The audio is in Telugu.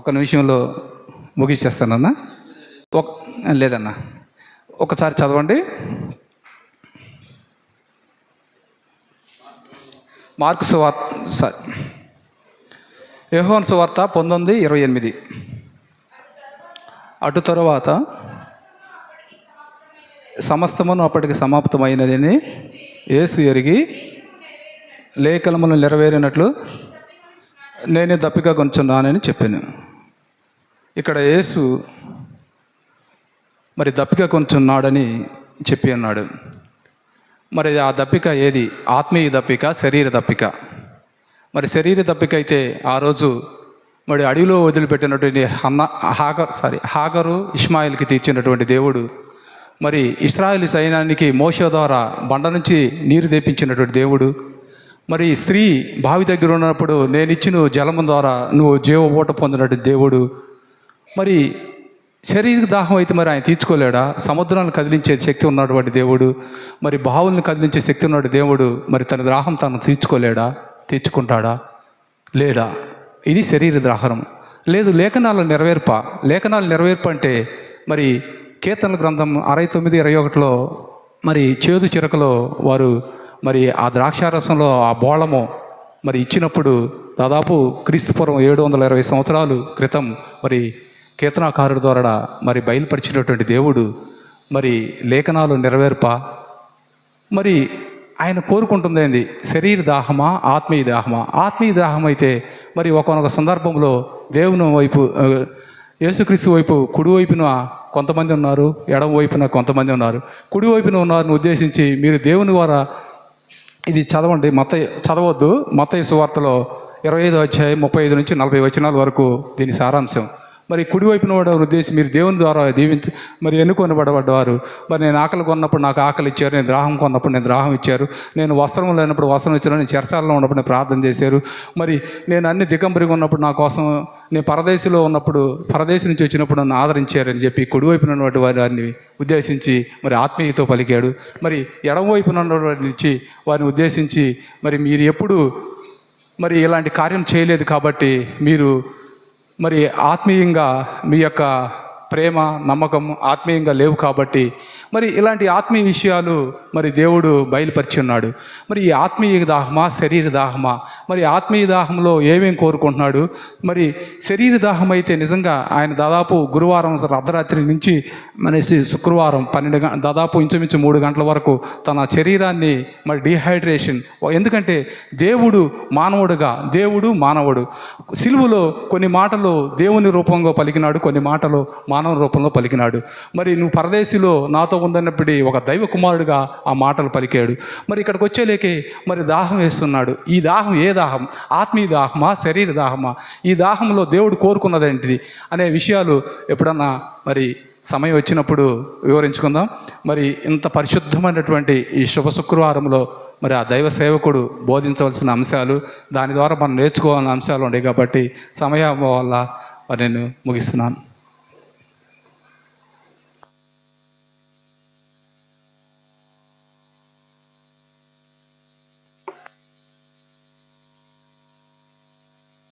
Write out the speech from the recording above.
ఒక నిమిషంలో ముగించేస్తానన్నా ఒక లేదన్నా. ఒకసారి చదవండి. మార్క్ సువార్త సారీ యెహోవా సువార్త పంతొమ్మిది ఇరవై ఎనిమిది. అటు తరువాత సమస్తమును అప్పటికి సమాప్తమైనదని యేసు ఎరిగి లేఖనములు నెరవేరినట్లు నేనే దప్పిక కొంచున్నానని చెప్పాను. ఇక్కడ యేసు మరి దప్పిక కొంచున్నాడని చెప్పి అన్నాడు. మరి ఆ దప్పిక ఏది? ఆత్మీయ దప్పిక శరీర దప్పిక? మరి శరీర దప్పిక అయితే ఆ రోజు మరి అడవిలో వదిలిపెట్టినటువంటి హన్న హాగర్ సారీ హాగరు ఇస్మాయిల్కి తీర్చినటువంటి దేవుడు మరి ఇస్రాయేల్ సైన్యానికి మోస ద్వారా బండ నుంచి నీరు తెప్పించినటువంటి దేవుడు. మరి స్త్రీ బావి దగ్గర ఉన్నప్పుడు నేను ఇచ్చిన జలము ద్వారా నువ్వు జీవబూట పొందినటువంటి దేవుడు. మరి శరీర దాహం అయితే మరి ఆయన తీర్చుకోలేడా? సముద్రాలను కదిలించే శక్తి ఉన్నటువంటి దేవుడు. మరి బావులను కదిలించే శక్తి ఉన్నాడు దేవుడు. మరి తన దాహం తను తీర్చుకోలేడా? తీర్చుకుంటాడా? లేడా? ఇది శరీర దాహనం లేదు లేఖనాల నెరవేర్ప. లేఖనాలు నెరవేర్ప అంటే మరి కీర్తనల గ్రంథం అరవై తొమ్మిది ఇరవై ఒకటిలో మరి చేదు చిరకలో వారు మరి ఆ ద్రాక్షారసంలో ఆ బోళము మరి ఇచ్చినప్పుడు దాదాపు క్రీస్తుపురం ఏడు వందల ఇరవై సంవత్సరాలు క్రితం మరి కీర్తనాకారుడి ద్వారా మరి బయలుపరిచినటువంటి దేవుడు మరి లేఖనాలు నెరవేర్ప. మరి ఆయన కోరుకుంటుంది ఏంది? శరీర దాహమా ఆత్మీయ దాహమా? ఆత్మీయ దాహం అయితే మరి ఒకనొక సందర్భంలో దేవుని వైపు యేసుక్రీస్తు వైపు కుడి వైపున కొంతమంది ఉన్నారు ఎడమ వైపున కొంతమంది ఉన్నారు. కుడి వైపున ఉన్నారని ఉద్దేశించి మీరు దేవుని ద్వారా ఇది చదవండి. మత చదవద్దు. మత సువార్తలో ఇరవై ఐదు అధ్యాయం ముప్పై ఐదు నుంచి నలభై వచనాల వరకు దీని సారాంశం. మరి కుడివైపున వాడు ఉద్దేశం మీరు దేవుని ద్వారా దీవించు మరి ఎన్నుకొనబడబడ్డవారు. మరి నేను ఆకలి కొన్నప్పుడు నాకు ఆకలి ఇచ్చారు నేను ద్రాహం కొన్నప్పుడు నేను ద్రాహం ఇచ్చారు. నేను వస్త్రం లేనప్పుడు వస్త్రం ఇచ్చారు నేను చెరసాలలో ఉన్నప్పుడు నేను ప్రార్థన చేశారు. మరి నేను అన్ని దిగంబరిగా ఉన్నప్పుడు నా కోసం నేను పరదేశంలో ఉన్నప్పుడు పరదేశం నుంచి వచ్చినప్పుడు నన్ను ఆదరించారని చెప్పి కుడివైపున ఉన్నటువంటి వారిని ఉద్దేశించి మరి ఆత్మీయతో పలికాడు. మరి ఎడమవైపున ఉన్నటువంటి నుంచి వారిని ఉద్దేశించి మరి మీరు ఎప్పుడు మరి ఇలాంటి కార్యం చేయలేదు కాబట్టి మీరు మరి ఆత్మీయంగా మీ యొక్క ప్రేమ నమ్మకం ఆత్మీయంగా లేవు కాబట్టి మరి ఇలాంటి ఆత్మీయ విషయాలు మరి దేవుడు బయలుపరిచి ఉన్నాడు. మరి ఈ ఆత్మీయ దాహమా శరీర దాహమా? మరి ఆత్మీయ దాహంలో ఏమేం కోరుకుంటున్నాడు? మరి శరీర దాహం అయితే నిజంగా ఆయన దాదాపు గురువారం అర్ధరాత్రి నుంచి మనసి శుక్రవారం పన్నెండు గంట దాదాపు ఇంచుమించు మూడు గంటల వరకు తన శరీరాన్ని మరి డిహైడ్రేషన్ ఎందుకంటే దేవుడు మానవుడుగా దేవుడు మానవుడు. సిలువులో కొన్ని మాటలు దేవుని రూపంలో పలికినాడు కొన్ని మాటలు మానవ రూపంలో పలికినాడు. మరి నువ్వు పరదేశిలో నాతో ఉందన్నప్పుడు ఒక దైవ కుమారుడుగా ఆ మాటలు పలికాడు. మరి ఇక్కడికి వచ్చేలేకే మరి దాహం వేస్తున్నాడు. ఈ దాహం ఏ దాహం? ఆత్మీయ దాహమా? శరీర దాహమా? ఈ దాహంలో దేవుడు కోరుకున్నదేంటిది అనే విషయాలు ఎప్పుడన్నా మరి సమయం వచ్చినప్పుడు వివరించుకుందాం. మరి ఇంత పరిశుద్ధమైనటువంటి ఈ శుభ శుక్రవారంలో మరి ఆ దైవ సేవకుడు బోధించవలసిన అంశాలు దాని ద్వారా మనం నేర్చుకోవాలన్న అంశాలు ఉన్నాయి కాబట్టి సమయం వల్ల నేను ముగిస్తున్నాను.